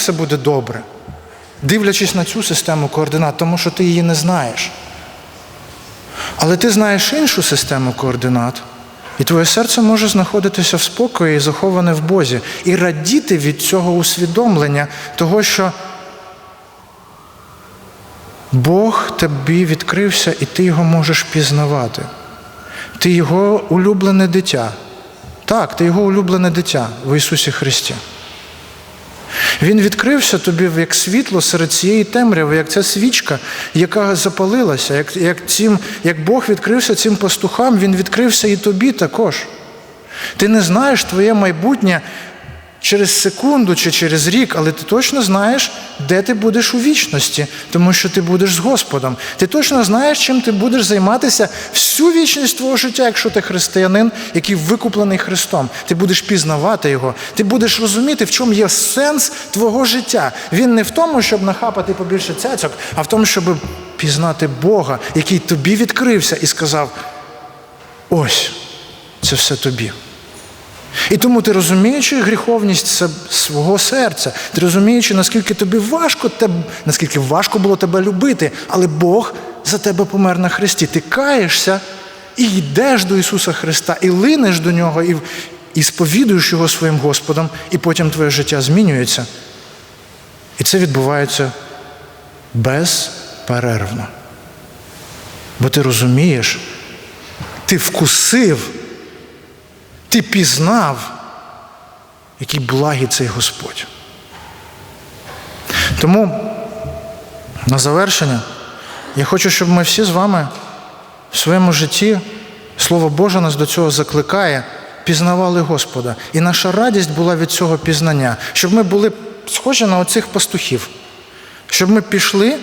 все буде добре, дивлячись на цю систему координат, тому що ти її не знаєш. Але ти знаєш іншу систему координат, і твоє серце може знаходитися в спокої і заховане в Бозі, і радіти від цього усвідомлення, того, що Бог тобі відкрився, і ти його можеш пізнавати. Ти його улюблене дитя. Так, ти його улюблене дитя в Ісусі Христі. Він відкрився тобі як світло серед цієї темряви, як ця свічка, яка запалилася, як, як, цим, як Бог відкрився цим пастухам, Він відкрився і тобі також. Ти не знаєш твоє майбутнє через секунду чи через рік, але ти точно знаєш, де ти будеш у вічності, тому що ти будеш з Господом. Ти точно знаєш, чим ти будеш займатися всю вічність твого життя, якщо ти християнин, який викуплений Христом. Ти будеш пізнавати Його, ти будеш розуміти, в чому є сенс твого життя. Він не в тому, щоб нахапати побільше цяцьок, а в тому, щоб пізнати Бога, який тобі відкрився і сказав: ось, це все тобі. І тому ти розуміючи гріховність свого серця, ти розуміючи, наскільки тобі важко теб, наскільки важко було тебе любити, але Бог за тебе помер на Христі. Ти каєшся і йдеш до Ісуса Христа, і линеш до Нього, і, і сповідуєш Його своїм Господом, і потім твоє життя змінюється. І це відбувається безперервно. Бо ти розумієш, ти вкусив. Ти пізнав, який благий цей Господь. Тому на завершення я хочу, щоб ми всі з вами в своєму житті, Слово Боже нас до цього закликає, пізнавали Господа. І наша радість була від цього пізнання, щоб ми були схожі на оцих пастухів, щоб ми пішли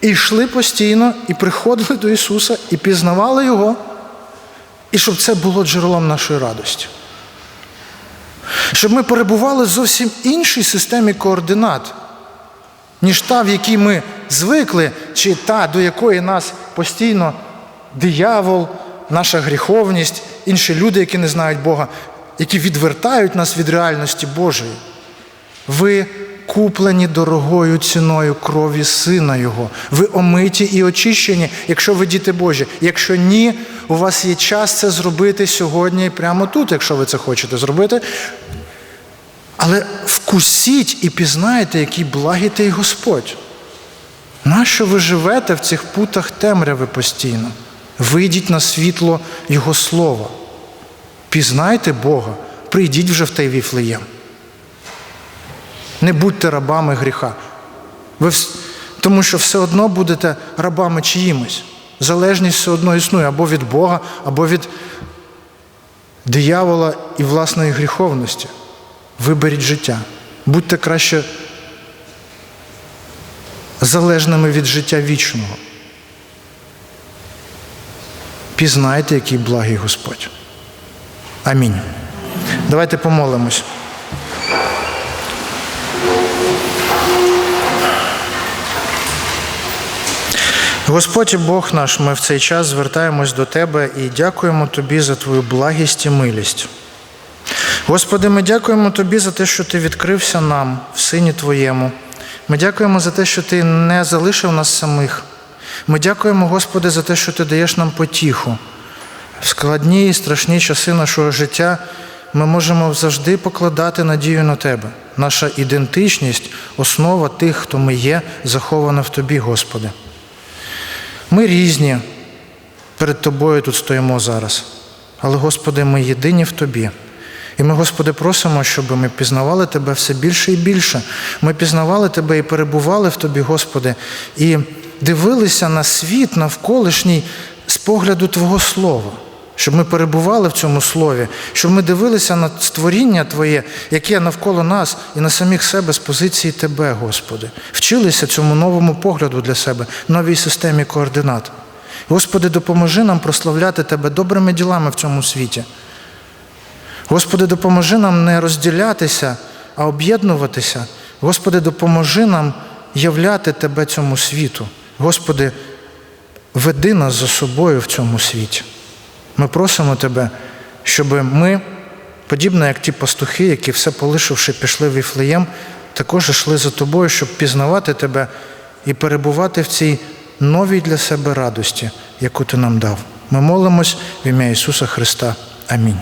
і йшли постійно, і приходили до Ісуса, і пізнавали Його. І щоб це було джерелом нашої радості. Щоб ми перебували в зовсім іншій системі координат, ніж та, в якій ми звикли, чи та, до якої нас постійно диявол, наша гріховність, інші люди, які не знають Бога, які відвертають нас від реальності Божої. Ви куплені дорогою ціною крові Сина Його. Ви омиті і очищені, якщо ви діти Божі. Якщо ні, у вас є час це зробити сьогодні прямо тут, якщо ви це хочете зробити. Але вкусіть і пізнайте, який благий той Господь. Нащо ви живете в цих путах темряви постійно? Вийдіть на світло Його Слова. Пізнайте Бога, прийдіть вже в той віфлеєм. Не будьте рабами гріха. Ви. Тому що все одно будете рабами чиїмось. Залежність все одно існує або від Бога, або від диявола і власної гріховності. Виберіть життя. Будьте краще залежними від життя вічного. Пізнайте, який благий Господь. Амінь. Давайте помолимось. Господь Бог наш, ми в цей час звертаємось до Тебе і дякуємо Тобі за Твою благість і милість. Господи, ми дякуємо Тобі за те, що Ти відкрився нам в Сині Твоєму. Ми дякуємо за те, що Ти не залишив нас самих. Ми дякуємо, Господи, за те, що Ти даєш нам потіху. В складні і страшні часи нашого життя ми можемо завжди покладати надію на Тебе. Наша ідентичність, основа тих, хто ми є, захована в Тобі, Господи. Ми різні, перед Тобою тут стоїмо зараз. Але, Господи, ми єдині в Тобі. І ми, Господи, просимо, щоб ми пізнавали Тебе все більше і більше. Ми пізнавали Тебе і перебували в Тобі, Господи, і дивилися на світ навколишній з погляду Твого Слова, щоб ми перебували в цьому слові, щоб ми дивилися на створіння Твоє, яке навколо нас і на самих себе з позиції Тебе, Господи. Вчилися цьому новому погляду для себе, новій системі координат. Господи, допоможи нам прославляти Тебе добрими ділами в цьому світі. Господи, допоможи нам не розділятися, а об'єднуватися. Господи, допоможи нам являти Тебе цьому світу. Господи, веди нас за собою в цьому світі. Ми просимо Тебе, щоб ми, подібно як ті пастухи, які все полишивши, пішли в Іфлеєм, також йшли за тобою, щоб пізнавати тебе і перебувати в цій новій для себе радості, яку ти нам дав. Ми молимось в ім'я Ісуса Христа. Амінь.